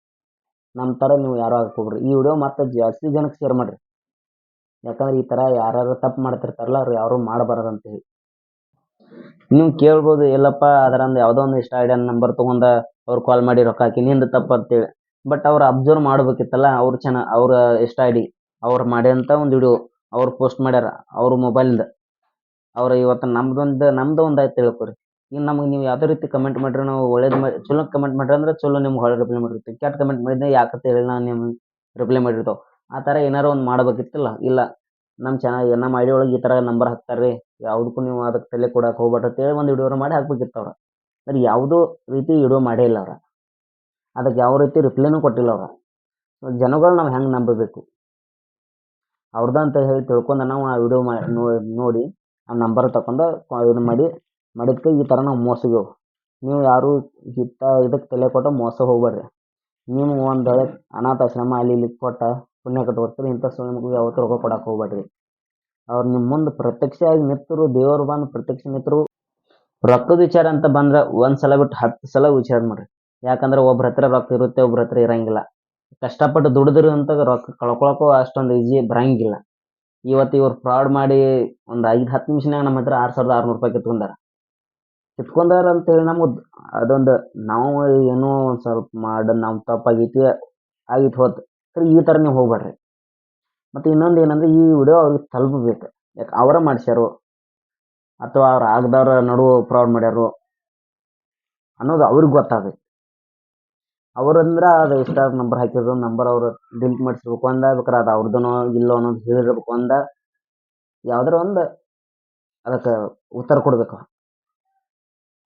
ನಮ್ಮ ಥರ ನೀವು ಯಾರು ಹೋಗ್ಬೇಡ್ರಿ ಈ ವಿಡಿಯೋ ಮತ್ತೆ ಜಾಸ್ತಿ ಜನಕ್ಕೆ ಶೇರ್ ಮಾಡಿರಿ. ಯಾಕಂದ್ರೆ ಈ ಥರ ಯಾರು ತಪ್ಪು ಮಾಡ್ತಿರ್ತಾರಲ್ಲ, ಅವ್ರು ಯಾರು ಮಾಡಬಾರ್ದು ಅಂತೇಳಿ ನೀವು ಕೇಳ್ಬೋದು, ಎಲ್ಲಪ್ಪ, ಅದರಂದು ಯಾವುದೋ ಒಂದು ಇಷ್ಟ ಐಡಿಯಾ ನಂಬರ್ ತೊಗೊಂಡ ಅವ್ರು ಕಾಲ್ ಮಾಡಿ ರೊಕ್ಕ ಹಾಕಿ, ನಿಂದು ತಪ್ಪು ಅಂತೇಳಿ. ಬಟ್ ಅವ್ರು ಅಬ್ಸರ್ವ್ ಮಾಡ್ಬೇಕಿತ್ತಲ್ಲ, ಅವ್ರು ಚೆನ್ನ, ಅವ್ರ ಇಷ್ಟ ಐಡಿ, ಅವ್ರು ಮಾಡ್ಯಂತ ಒಂದು ವಿಡಿಯೋ ಅವ್ರು ಪೋಸ್ಟ್ ಮಾಡ್ಯಾರ, ಅವ್ರ ಮೊಬೈಲಿಂದ ಅವ್ರು ಇವತ್ತು ನಮ್ದೊಂದು, ನಮ್ದು ಒಂದು ಆಯ್ತು ತಿಳ್ಕೊರಿ. ಈಗ ನಮಗೆ ನೀವು ಯಾವುದೇ ರೀತಿ ಕಮೆಂಟ್ ಮಾಡ್ರಿ, ನಾವು ಒಳ್ಳೇದು ಮಾಡಿ ಚಲೋ ಕಮೆಂಟ್ ಮಾಡ್ರಿ ಅಂದ್ರೆ ಚಲೋ ನಿಮ್ಗೆ ಹೊಳೆ ರಿಪ್ಲೈ ಮಾಡಿರ್ತೀವಿ. ಕೆಟ್ಟ ಕಮೆಂಟ್ ಮಾಡಿದ್ರೆ ಯಾಕಂತ ಹೇಳಿ ನಾನು ನಿಮ್ಗೆ ರಿಪ್ಲೈ ಮಾಡಿರ್ತಾವೆ. ಆ ಥರ ಏನಾರು ಒಂದು ಮಾಡ್ಬೇಕಿತ್ತಲ್ಲ, ಇಲ್ಲ ನಮ್ಮ ಚೆನ್ನಾಗಿ ನಮ್ಮ ಐಡಿ ಒಳಗೆ ಈ ಥರ ನಂಬರ್ ಹಾಕ್ತಾರೆ ರೀ ಯಾವುದಕ್ಕೂ ನೀವು ಅದಕ್ಕೆ ತಲೆ ಕೊಡಕ್ಕೆ ಹೋಗ್ಬೇಡ್ರಿ ಅಂತೇಳಿ ಒಂದು ವಿಡಿಯೋ ಮಾಡಿ ಹಾಕ್ಬೇಕಿತ್ತು ಅವ್ರು. ಅಂದ್ರೆ ಯಾವುದೋ ರೀತಿ ವಿಡಿಯೋ ಮಾಡೇ ಇಲ್ಲ ಅವ್ರು. ಅದಕ್ಕೆ ಯಾವ ರೀತಿ ರಿಪ್ಲೈನೂ ಕೊಟ್ಟಿಲ್ಲ ಅವ್ರು. ಜನಗಳು ನಾವು ಹೆಂಗೆ ನಂಬಬೇಕು? ಅವ್ರದ್ದು ಹೇಳಿ ತಿಳ್ಕೊಂಡು ನಾವು ಆ ವಿಡಿಯೋ ಮಾ ನೋಡಿ ಆ ನಂಬರ್ ತಗೊಂಡು ಇದು ಮಾಡಿ, ಮಾಡಿದ್ಕೆ ಈ ಥರ ನಾವು ಮೋಸಗೇವು ನೀವು ಯಾರು ಹಿತ್ತ ಇದಕ್ಕೆ ತಲೆ ಕೊಟ್ಟು ಮೋಸ ಹೋಗ್ಬೇಡ್ರಿ ನೀವು ಒಂದು ಅನಾಥ ಅನಾಥಾಶ್ರಮ ಅಲ್ಲಿ ಇಲ್ಲಿ ಕೊಟ್ಟ ಪುಣ್ಯ ಕಟ್ಕೊಡ್ತೀರಿ, ಇಂಥ ಮಕ್ಳಿಗೆ ಯಾವತ್ತೂ ರೊಕ್ಕ ಕೊಡಕ್ಕೆ ಹೋಗ್ಬೇಡ್ರಿ ಅವ್ರು ನಿಮ್ಮ ಮುಂದೆ ಪ್ರತ್ಯಕ್ಷ ಆಗಿ ನಿಂತರು, ದೇವರು ಬಂದು ಪ್ರತ್ಯಕ್ಷ ನಿಂತರು, ರೊಕ್ಕದ ವಿಚಾರ ಅಂತ ಬಂದ್ರೆ ಒಂದು ಸಲ ಬಿಟ್ಟು ಹತ್ತು ಸಲ ವಿಚಾರ ಮಾಡ್ರಿ. ಯಾಕಂದ್ರೆ ಒಬ್ರ ಹತ್ರ ರೊಕ್ಕ ಇರುತ್ತೆ, ಒಬ್ರ ಹತ್ರ ಇರಂಗಿಲ್ಲ. ಕಷ್ಟಪಟ್ಟು ದುಡಿದ್ರು ಅಂತ ರೊಕ್ಕ ಕಳ್ಕೊಳಕ್ಕೂ ಅಷ್ಟೊಂದು ಈಜಿ ಬರಂಗಿಲ್ಲ. ಇವತ್ತು ಇವ್ರು ಫ್ರಾಡ್ ಮಾಡಿ ಒಂದು ಐದು, ಹತ್ತು ನಿಮಿಷನಾಗ ನಮ್ಮ ಹತ್ರ ಆರು ಸಾವಿರದ ಆರುನೂರು ರೂಪಾಯಿ ಕಿತ್ಕೊಂಡಾರ. ಕಿತ್ಕೊಂಡಾರ ಅಂತೇಳಿ ನಮಗೆ ಅದೊಂದು ನಾವು ಏನೋ ಒಂದು ಸ್ವಲ್ಪ ಮಾಡಿ ನಮ್ಮ ತಪ್ಪಾಗೈತಿ ಆಗಿತ್ತು ಹೋತು, ಸರಿ ಈ ಥರ ನೀವು ಹೋಗ್ಬೇಡ್ರಿ ಮತ್ತು ಇನ್ನೊಂದು ಏನಂದ್ರೆ ಈ ವಿಡಿಯೋ ಅವ್ರಿಗೆ ತಲುಪಬೇಕು. ಯಾಕೆ ಅವರ ಮಾಡ್ಸ್ಯಾರು, ಅಥವಾ ಅವ್ರು ಆಗದವ್ರ ನಡುವೆ ಫ್ರಾಡ್ ಮಾಡ್ಯಾರು ಅನ್ನೋದು ಅವ್ರಿಗೆ ಗೊತ್ತಾಗಬೇಕು ಅವ್ರಂದ್ರೆ ಅದು ಇಷ್ಟ ನಂಬರ್ ಹಾಕಿರೋದು ನಂಬರ್ ಅವರು ಡಿಲೀಟ್ ಮಾಡಿಸ್ಬೇಕು ಅಂದ, ಬೇಕಾರೆ ಅದು ಅವ್ರದ್ದನೋ ಇಲ್ಲೋ ಅನ್ನೋದು ಹೇಳಿರ್ಬೇಕು ಅಂದ, ಯಾವ್ದಾರ ಒಂದು ಅದಕ್ಕೆ ಉತ್ತರ ಕೊಡ್ಬೇಕು.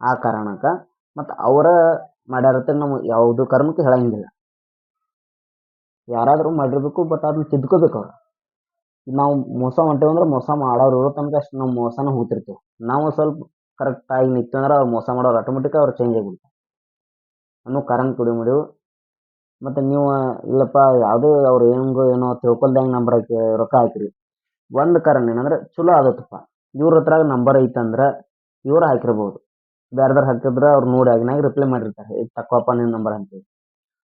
ಆ ಕಾರಣಕ್ಕೆ ಮತ್ತು ಅವರ ಮಾಡ್ಯಾರತ್ತೆ ನಾವು ಯಾವುದು ಕರ್ಮಕ್ಕೆ ಹೇಳಂಗಿಲ್ಲ. ಯಾರಾದರೂ ಮಾಡಿರ್ಬೇಕು ಬಟ್ ಅದನ್ನ ತಿದ್ಕೋಬೇಕು ಅವ್ರು. ನಾವು ಮೋಸ ಹೊಂಟೇವು ಅಂದ್ರೆ ಮೋಸ ಮಾಡೋರು ಇರೋ ತನಕ ಅಷ್ಟು ನಾವು ಮೋಸನ ಹೋಗ್ತಿರ್ತೀವಿ. ನಾವು ಸ್ವಲ್ಪ ಕರೆಕ್ಟಾಗಿ ನಿಂತು ಅಂದ್ರೆ ಅವ್ರು ಮೋಸ ಮಾಡೋರು ಆಟೋಮೆಟಿಕ್ ಅವ್ರು ಚೇಂಜ್ ಆಗಿಬಿಡ್ತಾರೆ ಅನ್ನೋ ಕಾರಣ ಕುಡಿ ಮಾಡಿವು ಮತ್ತು ನೀವು, ಇಲ್ಲಪ್ಪ ಯಾವುದೇ ಅವ್ರು ಹೆಂಗೋ ಏನೋ ತಿಳ್ಕೊಲ್ದಂಗೆ ನಂಬರ್ ಹಾಕಿ, ರೊಕ್ಕ ಹಾಕಿರಿ. ಒಂದು ಕಾರಣ ಏನಂದ್ರೆ, ಚಲೋ ಆದತ್ತಪ್ಪ. ಇವ್ರ ಹತ್ರ ನಂಬರ್ ಐತಂದ್ರೆ, ಇವ್ರು ಹಾಕಿರ್ಬೋದು. ಬೇರೆದವ್ರು ಹಾಕಿದ್ರೆ ಅವ್ರು ನೋಡಿ ಆಗಿನಾಗ ರಿಪ್ಲೈ ಮಾಡಿರ್ತಾರೆ. ಇದು ತಕ್ಕೊಪ್ಪ ನಿನ್ನ ನಂಬರ್ ಅಂತೇಳಿ.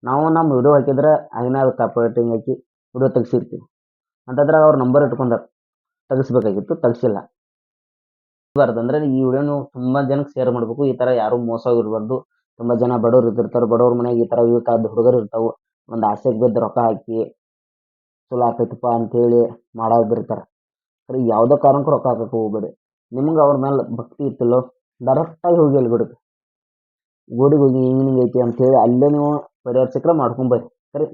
ನಾವು ನಮ್ಮ ವಿಡಿಯೋ ಹಾಕಿದ್ರೆ, ಆಗಿನಾಗ ಕಾಪರೇಟಿಂಗ್ ಹಾಕಿ ವಿಡಿಯೋ ತೆಗ್ಸಿರ್ತೀವಿ. ಅಂತಂದ್ರೆ ಅವ್ರ ನಂಬರ್ ಇಟ್ಕೊಂಡಾರ. ತೆಗಿಸ್ಬೇಕಾಗಿತ್ತು, ತೆಗ್ಸಿಲ್ಲ. ಅಂದ್ರೆ ಈ ವಿಡಿಯೋನು ತುಂಬ ಜನಕ್ಕೆ ಶೇರ್ ಮಾಡಬೇಕು. ಈ ಥರ ಯಾರೂ ಮೋಸ ಹೋಗಿರ್ಬಾರ್ದು ತುಂಬ ಜನ ಬಡವ್ರು ಇದ್ದಿರ್ತಾರೆ, ಬಡವ್ರ ಮನೆಗೆ ಈ ಥರ ಯುವಕ ಹುಡುಗರು ಇರ್ತಾವೆ. ಒಂದು ಆಸೆಗೆ ಬಿದ್ದು ರೊಕ್ಕ ಹಾಕಿ ಚಲೋ ಆಕೈತಪ್ಪ ಅಂತೇಳಿ ಮಾಡೋದಿರ್ತಾರೆ ಸರಿ, ಯಾವುದೇ ಕಾರಣಕ್ಕೂ ರೊಕ್ಕ ಹಾಕಕ್ಕೆ ಹೋಗ್ಬೇಡಿ. ನಿಮ್ಗೆ ಅವ್ರ ಮೇಲೆ ಭಕ್ತಿ ಇತ್ತಲ್ಲೋ, ಡೈರೆಕ್ಟಾಗಿ ಹೋಗಿ ಅಲ್ಲಿ ಗುಡಿಗೆ ಗುಡಿಗೆ ಹೋಗಿ ಹಿಂಗೆ ಐತಿ ಅಂತೇಳಿ ಅಲ್ಲೇ ನೀವು ಪರಿಹಾರ ಸಿಕ್ಕರೆ ಮಾಡ್ಕೊಂಬರ್ರಿ ಸರಿ,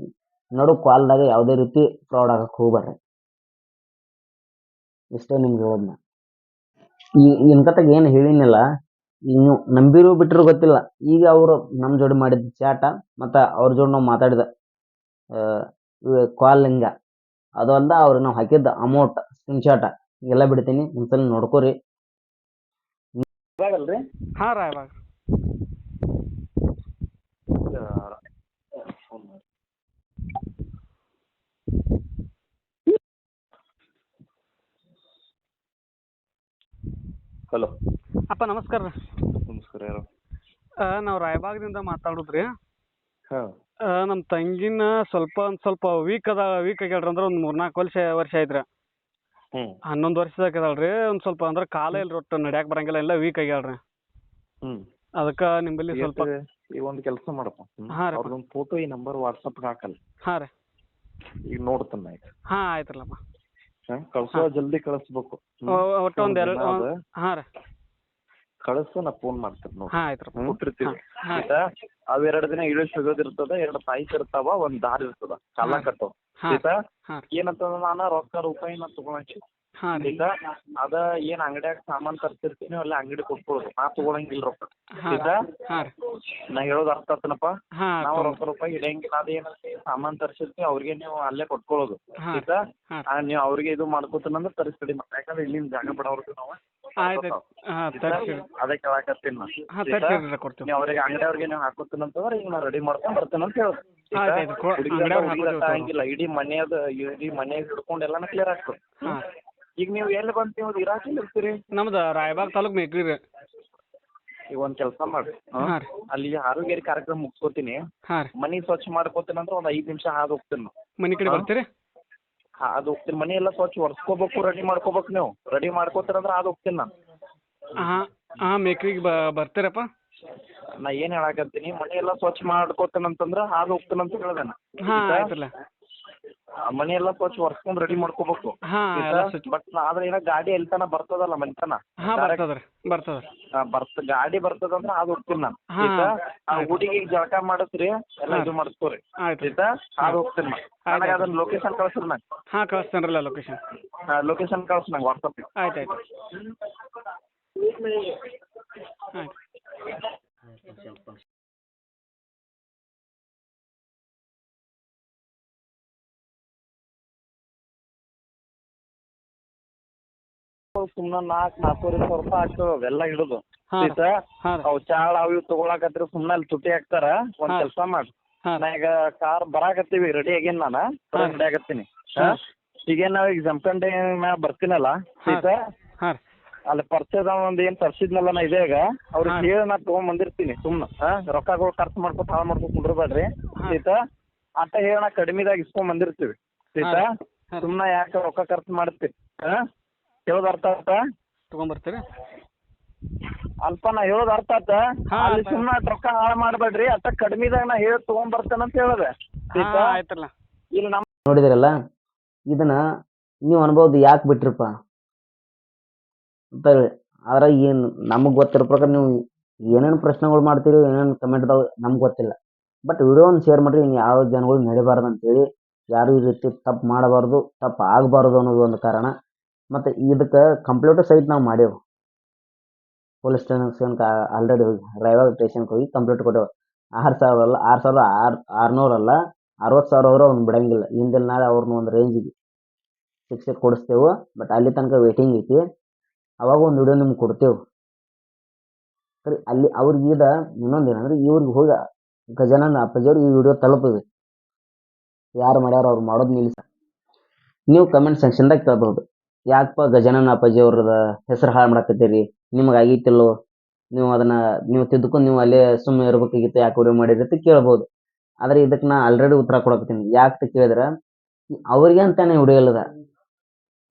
ನಡು ಕಾಲ್ದಾಗ ಯಾವುದೇ ರೀತಿ ಫ್ರಾಡ್ ಆಗಕ್ಕೆ ಹೋಗ್ಬೇಡ್ರಿ ಇಷ್ಟೇ ನಿಮ್ಗೆ ಹೇಳೋದ್ನ. ಈ ಇನ್ಕತ್ತಾಗ ಏನು ಹೇಳಿನಿಲ್ಲ. ಈಗ ನೀವು ನಂಬಿರೋ ಬಿಟ್ಟಿರೋ ಗೊತ್ತಿಲ್ಲ. ಈಗ ಅವರು ನಮ್ಮ ಜೋಡಿ ಮಾಡಿದ ಚಾಟ ಮತ್ತು ಅವ್ರ ಜೋಡಿ ನಾವು ಮಾತಾಡಿದ ಕಾಲಿಂಗ ಹಿಂಗ ಅದು ಅಲ್ದ ಅವ್ರಿಗೆ ನಾವು ಹಾಕಿದ್ದ ಅಮೌಂಟ್ ಸ್ಕ್ರೀನ್ಶಾಟ ಎಲ್ಲ ಬಿಡ್ತೀನಿ. ನಿಮ್ಮ ನೋಡ್ಕೊರಿ. ಇವಾಗಲ್ರಿ? ಹಾಂ ರೀ ಇವಾಗ. ಹಲೋ. ಅಪ್ಪ ನಮಸ್ಕಾರ ರೀ. ನಮಸ್ಕಾರ ಯಾರು? ನಾವು ರಾಯಬಾಗದಿಂದ ಮಾತಾಡೋದ್ರಿ. ಹಾಂ. ನಮ್ಮ ತಂಗಿನ ಸ್ವಲ್ಪ ಒಂದ್ ಸ್ವಲ್ಪ ವೀಕ್ ಅದ ವೀಕ್ ಆಗ್ಯಾಳ್ರಿ ಅಂದ್ರೆ ಒಂದು ಮೂರ್ನಾಲ್ಕು ವರ್ಷ ವರ್ಷ ಐತ್ರಿ. ಹನ್ನೊಂದ್ ಹ್ಞೂ ಹನ್ನೊಂದು ವರ್ಷದಾಗ ಒಂದು ಸ್ವಲ್ಪ ಅಂದ್ರೆ ಕಾಲ ಇಲ್ರಿ ಒಟ್ಟು ನಡ್ಯಾಕ್ ಬರಂಗಿಲ್ಲ ಎಲ್ಲ ವೀಕ್ ಆಗ್ಯಾಳ್ರಿ. ಹ್ಞೂ ಅದಕ್ಕೆ ನಿಮ್ಮಲ್ಲಿ ಸ್ವಲ್ಪ ಈಗ ಒಂದು ಕೆಲಸ ಮಾಡಪ್ಪ. ಹಾ ರೀ. ಅವ್ರದೊಂದು ಫೋಟೋ ಈ ನಂಬರ್ ವಾಟ್ಸಪ್ಗೆ ಹಾಕಲ್ಲ. ಹಾಂ ರೀ. ಈಗ ನೋಡ್ತಾನೆ ಹಾಂ ಆಯ್ತ್ರಲ್ಲಪ್ಪ. ಕಳ್ಸೋ ಜಲ್ದಿ ಕಳಿಸ್ಬೇಕು. ಹ್ಮ್. ಒಟ್ಟು ಒಂದು ಎರಡು ದಿನ ಅದ. ಹಾಂ ರೀ. ಕಳಿಸು ನಾ ಫೋನ್ ಮಾಡ್ತೀನಿ ನೋಡಿ. ಹಾಂ ಆಯ್ತ್ರಪ್ಪ ಕೊಟ್ಟಿರ್ತೀವಿ ಹಾಂ ಆಯ್ತಾ? ಅವೆರಡು ದಿನ ಇಳಿಸ್ ಸಿಗೋದಿರ್ತದ ಎರಡು ತಾಯಿ ಇರ್ತಾವ ಒಂದ್ ದಾರಿ ಇರ್ತದ. ಕಾಲ ಹಾಂ. ಕಟ್ಟೋ. ಹಾಂ. ಆಯ್ತಾ? ಹಾಂ. ಏನಂತಂದ್ರ ನಾನು ರೊಕ್ಕ ರೂಪಾಯಿ ನಾ ತಗೊಳಂಗಿ ಹಾಂ ರೀ. ಆಯ್ತಾ? ಅದ ಏನ್ ಅಂಗಡ್ಯಾಗ ಸಾಮಾನ್ ತರ್ತಿರ್ತೀನಿ ಅಲ್ಲಿ ಅಂಗಡಿ ಕೊಟ್ಕೊಳ್ಳೋದು ನಾ ತಗೊಳಂಗಿಲ್ಲ ರೊಕ್ಕ. ಹಾಂ ಆಯ್ತಾ? ಹಾಂ ರೀ. ನಾ ಹೇಳೋದು ಅರ್ಥ ಆತನಪ್ಪ. ಹಾಂ ನಾವು ರೊಕ್ಕ ರೂಪಾಯಿ ಇಡಂಗಿಲ್ಲ. ಅದೇನಂತ ಸಾಮಾನ್ ತರ್ಸಿರ್ತೀವಿ ಅವ್ರಿಗೆ ನೀವು ಅಲ್ಲೇ ಕೊಟ್ಕೊಳ್ಳೋದು ಹಾಂ. ಆಯ್ತಾ? ಹಾಂ. ಆ, ನೀವು ಅವ್ರಿಗೆ ಇದು ಮಾಡ್ಕೋತೀನಂದ್ರೆ ತರಿಸ್ಬಿಡಿ ಮತ್ತೆ ಯಾಕಂದ್ರೆ ಇಲ್ಲಿಂದ ಜಾಗ ಬಿಡೋರ್ಗು ನಾವು. ಆಯ್ತು ತರ್ಸಿ? ಕೊಡ್ತೀವಿ ನೀವು ಅವ್ರಿಗೆ ಅಂಗಡಿಯವ್ರಿಗೆ ನೀವು ಹಾಕೋತೀನಂತಂದ್ರೆ ಈಗ ನಾ ರೆಡಿ ಮಾಡ್ಕೊಂಡ್ ಬರ್ತೇನೆ ಅಂತ ಹೇಳೋದು ಆಯ್ತು, ಆಯ್ತು. ಕೊ- ಅಂಗಡಿಯವ್ರಿಗೆ ಹಾಕೋತೀವಿ ಹಂಗಿಲ್ಲ ಇಡೀ ಮನೆಯದ ಇಡೀ ಮನೆಯಾಗ ಹಿಡ್ಕೊಂಡು ಎಲ್ಲಾನು ಕ್ಲಿಯರ್ ಆಗ್ತದೆ. ಹಾಂ. ಈಗ ನೀವು ಎಲ್ಲಿ ಬಂದು ನೀವು ಇರಾಕಿಲ್ಲ ಇರ್ತೀರಿ? ನಮ್ದು ರಾಯಬಾಗ್ ತಾಲೂಕ್ ಮೇಕ್ರಿ ರೀ ಈಗ ಒಂದ್ ಕೆಲಸ ಮಾಡ್ರಿ ಹಾ? ಹಾಂ ರೀ. ಅಲ್ಲಿ ಆರೋಗ್ಯ ಕಾರ್ಯಕ್ರಮ ಮುಗಿಸ್ಕೋತೀನಿ. ಹಾಂ ರೀ. ಮನಿ ಸ್ವಚ್ಛ ಮಾಡ್ಕೋತೀನಿ ಅಂದ್ರೆ ಒಂದ್ ಐದ್ ನಿಮಿಷ ಹಾದು ಹೋಗ್ತೀನಿ ಮನಿ ಮನೆ ಕಡೆ ಹಾಂ. ಬರ್ತೀರಿ? ಹಾದು ಹೋಗ್ತೀನಿ. ಮನೆ ಎಲ್ಲ ಸ್ವಚ್ಛ ಒರೆಸ್ಕೋಬೇಕು ರೆಡಿ ಮಾಡ್ಕೋಬೇಕು ನೀವು. ರೆಡಿ ಮಾಡ್ಕೋತೀರ ಅಂದ್ರೆ ಹಾದು ಹೋಗ್ತೀನಿ ನಾನು. ಹಾಂ ಹಾಂ ಮೇಕ್ರಿಗೆ ಬರ್ತೀರಪ್ಪ? ನಾ ಏನ್ ಹೇಳಾಕತ್ತೀನಿ ಮನೆ ಎಲ್ಲ ಸ್ವಚ್ಛ ಮಾಡ್ಕೋತೀನಿ ಅಂತಂದ್ರೆ ಹಾದು ಹೋಗ್ತೀನಿ ಅಂತ ಹೇಳ್ದೆ ನಾ. ಹಾಂ ಆಯ್ತಲ್ಲ ಆ, ಮನೆ ಎಲ್ಲ ಸ್ವಚ್ಛ ಒರ್ಸ್ಕೊಂಡ್ ರೆಡಿ ಮಾಡ್ಕೋಬೇಕು. ಹಾಂ ಎಲ್ಲ ಸ್ವಚ್ಛ. ಬಟ್ ಆದ್ರೆ ಏನ ಗಾಡಿ ಎಲ್ಲಿ ತನ ಬರ್ತದಲ್ಲ ಮನೆ ತನ ಹಾಂ Direct ಬರ್ತದ ರೀ ಬರ್ತದ ಆ, ಬರ್ತ ಗಾಡಿ ಬರ್ತದಂದ್ರೆ ಅದು ಹೋಗ್ತೀನಿ ನಾನು. ಹಾ. ಆಯ್ತಾ? ಆ ಹುಡುಗಿ ಜಳಕ ಮಾಡಿಸ್ರಿ ಎಲ್ಲ ಇದು ಮಾಡಿಸ್ಕೋರಿ. ಆಯ್ತು. ಆಯ್ತಾ? ಅದು ಹೋಗ್ತೀನಿ ನಾನು ನನಗೆ. ಅದನ್ನ ಲೊಕೇಶನ್ ಕಳ್ಸ್ರಿ ನಂಗೆ ಹಾಂ ಕಳಿಸ್ತೇನ್ರಲ್ಲ ಲೊಕೇಶನ್ ಲೊಕೇಶನ್ ಕಳ್ಸಿ ನಂಗೆ ವಾಟ್ಸಪ್ ಆಯ್ತು ಆಯ್ತು ಆಯ್ತು. ಸುಮ್ಮನೆ ನಾಲ್ಕ್ ನಾಲ್ಕೂವರೆ ಸಾವಿರ ರೂಪಾಯಿ ಆಗ್ತದ ಅವೆಲ್ಲ ಹಿಡಿದು ಹಾಂ ರೀ ಆಯ್ತಾ ಹಾಂ ರೀ. ಅವು ಚಾಳ ಅವ್ ಇವು ತಗೊಳಕತ್ರಿ ಸುಮ್ನ ಅಲ್ಲಿ ತುಟಿ ಹಾಕ್ತಾರ ಒಂದ್ ಹಾ. ಕೆಲಸ ಮಾಡಿ. ಹಾಂ ನಾ ಈಗ ಕಾರ್ ಬರಾಕತ್ತೀವಿ ರೆಡಿ ಆಗೇನ್ ನಾನು? ಹಾ. ರೆಡಿ ಆಗತ್ತೀನಿ. ಈಗ ಈಗೇನ್ ನಾವು ಈಗ ಜಂಪಂಡೆ ಮ್ಯಾಲ ಬರ್ತೀನಲ್ಲ ಸೀತ? ಹಾಂ ರೀ. ಅಲ್ಲಿ ಪರ್ಚೇಸ್ ಒಂದ್ ಏನ್ ತರ್ಸಿದ್ನಲ್ಲ ನಾ ಇದೇಗ ಅವ್ರಿಗೆ ಹಾ. ಹೇಳಿ ನಾ ತಗೊಂಡ್ ಬಂದಿರ್ತೀನಿ ಸುಮ್ನ. ಹಾ? ರೊಕ್ಕಗಳು ಖರ್ಚು ಮಾಡ್ಕೊತ ಹಾಳು ಮಾಡ್ಕೊತ ಕುಂಡ್ರಬೇಡ್ರಿ ಹಾ. ಆಯ್ತಾ ಅಟ್ಟ ಹೇಳಿ ನಾ ಕಡಿಮೆದಾಗ ಇಸ್ಕೊಂಡ್ ಬಂದಿರ್ತೀವಿ ಸೀತಾ? ಹಾ. ಸುಮ್ನ ಯಾಕೆ ರೊಕ್ಕ ಖರ್ಚು ಮಾಡ್ತೀವಿ ಹಾ? ಹೇಳೋದ್ ಅರ್ಥ ಆಯ್ತಾ? ತೊಗೊಂಬರ್ತೀರಿ? ಅಲ್ಪ ನಾ ಹೇಳೋದು ಅರ್ಥ ಆತ ಹಾ, ಅಲ್ಲಿ ಅರ್ಥ ಸುಮ್ನ ರೊಕ್ಕ ಹಾಳು ಮಾಡ್ಬೇಡ್ರಿ ಅಷ್ಟ ಕಡಿಮೆದಾಗ ನಾ ಹೇಳಿ ತಗೊಂಡ್ ಬರ್ತೇನೆ ಅಂತ ಹೇಳದೆ. ಹಾಂ ಆಯ್ತಾ? ಆಯ್ತಲ್ಲ. ಇಲ್ಲಿ ನಮ್ ನೋಡಿದ್ರಲ್ಲ ಇದನ್ನ ನೀವು ಅನ್ಬೋದು ಯಾಕೆ ಬಿಟ್ರಪ್ಪ? ಅಂತ ಹೇಳಿ. ಆದ್ರೆ ಏನ್ ನಮಗೆ ಗೊತ್ತಿರೋ ಪ್ರಕಾರ ನೀವು ಏನೇನು ಪ್ರಶ್ನೆಗಳು ಮಾಡ್ತೀರಿ ಏನೇನು ಕಮೆಂಟ್ ಅದಾವೆ ನಮ್ಗೆ ಗೊತ್ತಿಲ್ಲ. ಬಟ್ ವಿಡಿಯೋನ ಶೇರ್ ಮಾಡ್ರಿ ಇನ್ನು ಯಾವ ಜನಗಳು ನಡಿಬಾರ್ದು ಅಂತೇಳಿ. ಯಾರು ಈ ರೀತಿ ತಪ್ಪು ಮಾಡಬಾರ್ದು ತಪ್ಪು ಆಗಬಾರ್ದು ಅನ್ನೋದು ಒಂದು ಕಾರಣ. ಮತ್ತು ಇದಕ್ಕೆ ಕಂಪ್ಲೂಟರ್ ಸಹಿತ ನಾವು ಮಾಡೇವು ಪೊಲೀಸ್ ಸ್ಟೇಷನ್ಗೆ ಆಲ್ರೆಡಿ ಹೋಗಿ ರೈಲ್ವೆ ಸ್ಟೇಷನ್ಗೆ ಹೋಗಿ ಕಂಪ್ಲೇಂಟ್ ಕೊಟ್ಟೆವು. ಆರು ಸಾವಿರ ಅಲ್ಲ, ಆರು ಸಾವಿರದ ಆರು ಆರುನೂರಲ್ಲ ಅರವತ್ತು ಸಾವಿರ ಅವರು ಅವ್ನು ಬಿಡಂಗಿಲ್ಲ. ಹಿಂದಿನ ನಾಳೆ ಅವ್ರನ್ನ ಒಂದು ರೇಂಜಿಗೆ ಶಿಕ್ಷೆ ಕೊಡಿಸ್ತೇವೆ. ಬಟ್ ಅಲ್ಲಿ ತನಕ ವೇಟಿಂಗ್ ಐತಿ. ಅವಾಗ ಒಂದು ವಿಡಿಯೋ ನಿಮ್ಗೆ ಕೊಡ್ತೇವೆ. ಸರಿ, ಅಲ್ಲಿ ಅವ್ರಿಗೆ ಇದ ಇನ್ನೊಂದು ಏನಂದ್ರೆ ಇವ್ರಿಗೆ ಹೋಗಿ ಗಜಾನನ ಅಪ್ಪಾಜಿಯವ್ರು ಈ ವಿಡಿಯೋ ತಲುಪಿದೆ. ಯಾರು ಮಾಡ್ಯಾರ ಅವ್ರು ಮಾಡೋದು ನಿಲ್ಲಿಸ. ನೀವು ಕಮೆಂಟ್ ಸೆಕ್ಷನ್ದಾಗ ಕೇಳ್ಬೋದು ಯಾಕಪ್ಪ ಗಜಾನನ ಅಪ್ಪಾಜಿ ಅವ್ರದ ಹೆಸರು ಹಾಳು ಮಾಡಾಕತ್ತೀರಿ? ನಿಮಗೆ ಆಗೈತಿಲ್ಲೋ ನೀವು ಅದನ್ನ, ನೀವು ತಿದ್ದುಕೊಂಡು ನೀವು ಅಲ್ಲೇ ಸುಮ್ಮನೆ ಇರ್ಬೇಕಾಗಿತ್ತು, ಯಾಕೆ ವಿಡಿಯೋ ಮಾಡಿರಿ ಅಂತ ಕೇಳ್ಬೋದು. ಆದ್ರೆ ಇದಕ್ಕೆ ನಾ ಆಲ್ರೆಡಿ ಉತ್ತರ ಕೊಡಕತ್ತೀನಿ. ಯಾಕೆ ಕೇಳಿದ್ರೆ, ಅವ್ರಿಗೆ ಅಂತಾನೆ ವಿಡಿಯೋ ಇಲ್ಲದ.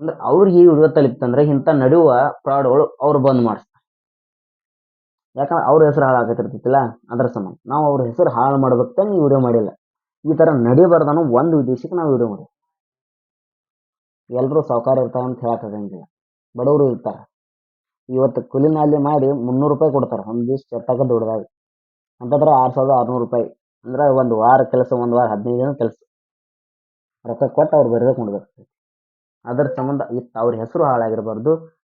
ಅಂದ್ರೆ ಅವ್ರಿಗೆ ಈ ವಿಡಿಯೋ ತಲುಪ್ತಂದ್ರೆ ಇಂಥ ನಡೆಯುವ ಫ್ರಾಡ್ಗಳು ಅವ್ರು ಬಂದ್ ಮಾಡಿಸ್ತಾರೆ. ಯಾಕಂದ್ರೆ ಅವ್ರ ಹೆಸರು ಹಾಳಾಗತ್ತಿರ್ತೈತಿಲ್ಲ ಅದ್ರ ಸಂಬಂಧ. ನಾವು ಅವ್ರ ಹೆಸರು ಹಾಳು ಮಾಡ್ಬೇಕಂತ ನೀವು ವಿಡಿಯೋ ಮಾಡಿಲ್ಲ. ಈ ತರ ನಡಿಬಾರ್ದನ್ನೋ ಒಂದು ಉದ್ದೇಶಕ್ಕೆ ನಾವು ವಿಡಿಯೋ ಮಾಡಿ ಎಲ್ಲರೂ ಸಾವುಕಾರ ಇರ್ತಾರ ಅಂತ ಹೇಳಕ್ಕಾಗಂಗಿಲ್ಲ ಬಡವರು ಇರ್ತಾರೆ. ಇವತ್ತು ಕೂಲಿ ನಾಲಿ ಮಾಡಿ ಮುನ್ನೂರು ರೂಪಾಯಿ ಕೊಡ್ತಾರೆ ಒಂದು ದಿವ್ಸ ಚಟ್ಟಾಕ ದುಡ್ದಾಗ. ಅಂತಂದ್ರೆ ಆರು ಸಾವಿರದ ಆರುನೂರು ರೂಪಾಯಿ. ಅಂದ್ರೆ ಒಂದು ವಾರ ಕೆಲಸ, ಒಂದು ವಾರ ಹದಿನೈದು ದಿನ ಕೆಲಸ. ರೊಕ್ಕ ಕೊಟ್ಟು ಅವ್ರು ಬರೀಬೇಕು ನೋಡ್ಬೇಕು ಅದ್ರ ಸಂಬಂಧ ಇತ್ತು ಅವ್ರ ಹೆಸರು ಹಾಳಾಗಿರ್ಬಾರ್ದು.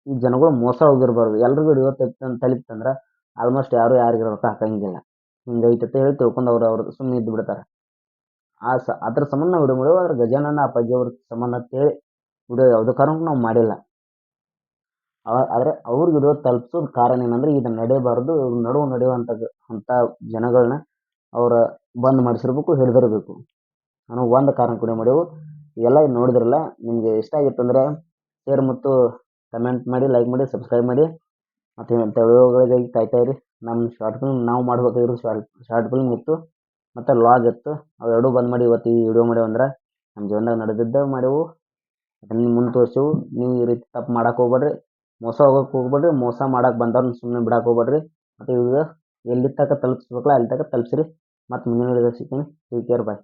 ಈ ಜನಗಳು ಮೋಸ ಹೋಗಿರ್ಬಾರ್ದು. ಎಲ್ರಿಗೂ ಇವತ್ತು ತಲುಪ್ತ ತಲುಪ್ತಂದ್ರೆ ಆಲ್ಮೋಸ್ಟ್ ಯಾರು ಯಾರಿಗೆ ರೊಕ್ಕ ಹಾಕಂಗಿಲ್ಲ. ಹಿಂಗೈತೆ ಹೇಳಿ ತಿಳ್ಕೊಂಡು ಅವ್ರು ಅವ್ರು ಸುಮ್ಮನೆ ಇದ್ದು ಬಿಡ್ತಾರೆ ಆ ಸ ಅದ್ರ ಸಂಬಂಧ ನಾವು ಆದ್ರೆ ಗಜಾನನ ಅಪ್ಪಾಜಿ ಅವ್ರ ಸಂಬಂಧ ಅಂತೇಳಿ ವಿಡಿಯೋ ಯಾವುದೇ ಕಾರಣಕ್ಕೂ ನಾವು ಮಾಡಿಲ್ಲ. ಆದರೆ ಅವ್ರಿಗೆ ವಿಡಿಯೋ ತಲುಪಿಸೋದು ಕಾರಣ ಏನಂದ್ರೆ ಇದು ನಡೆಯಬಾರ್ದು ನಡುವು ನಡೆಯುವಂಥ ಅಂಥ ಜನಗಳನ್ನ ಅವ್ರ ಬಂದ್ ಮಾಡಿಸಿರ್ಬೇಕು, ಹಿಡಿದಿರ್ಬೇಕು. ಅನ್ನೋ ಒಂದು ಕಾರಣ ಕೂಡ ಮಾಡೇವು. ಎಲ್ಲ ನೋಡಿದ್ರಲ್ಲ, ನಿಮಗೆ ಇಷ್ಟ ಆಗಿತ್ತಂದ್ರೆ ಶೇರ್ ಮತ್ತು ಕಮೆಂಟ್ ಮಾಡಿ ಲೈಕ್ ಮಾಡಿ ಸಬ್ಸ್ಕ್ರೈಬ್ ಮಾಡಿ. ಮತ್ತು ಇಂಥ ವಿಡಿಯೋಗಳಿಗಾಗಿ ಕಾಯ್ತಾ ಇರಿ. ನಮ್ಮ ಶಾರ್ಟ್ ಫಿಲ್ಮ್ ನಾವು ಮಾಡ್ಬೇಕಾಗಿರೋ ಶಾರ್ಟ್ ಶಾರ್ಟ್ ಫಿಲ್ಮ್ ಇತ್ತು. ಮತ್ತು ಲಾಗ್ ಇತ್ತು. ಅವೆರಡೂ ಬಂದ್ ಮಾಡಿ ಇವತ್ತು ಈ ವಿಡಿಯೋ ಮಾಡೇವು ಅಂದ್ರೆ ನಮ್ಮ ಜೀವನದಾಗ ನಡೆದಿದ್ದ ಮಾಡ್ಯಾವು ಅದನ್ನ ಮುಂದೆ ತೋರಿಸೇವು ನೀವು ಈ ರೀತಿ ತಪ್ಪು ಮಾಡಕ್ಕೆ ಹೋಗ್ಬೇಡ್ರಿ ಮೋಸ ಹೋಗಕ್ಕೆ ಹೋಗ್ಬೇಡ್ರಿ ಮೋಸ ಮಾಡಕ್ಕೆ ಬಂದವ್ರನ್ನ ಸುಮ್ಮನೆ ಬಿಡಕ್ಕೆ ಹೋಗ್ಬೇಡ್ರಿ ಮತ್ತು ಇವಾಗ ಎಲ್ಲಿ ತನಕ ತಲುಪಿಸ್ಬೇಕಲ್ಲ, ಅಲ್ಲಿ ತನಕ ತಲುಪಿಸ್ರಿ. ಮತ್ತು ಮುಂದಿನ ವಿಡಿಯೋದಾಗ ಸಿಗ್ತೀನಿ. Take care bye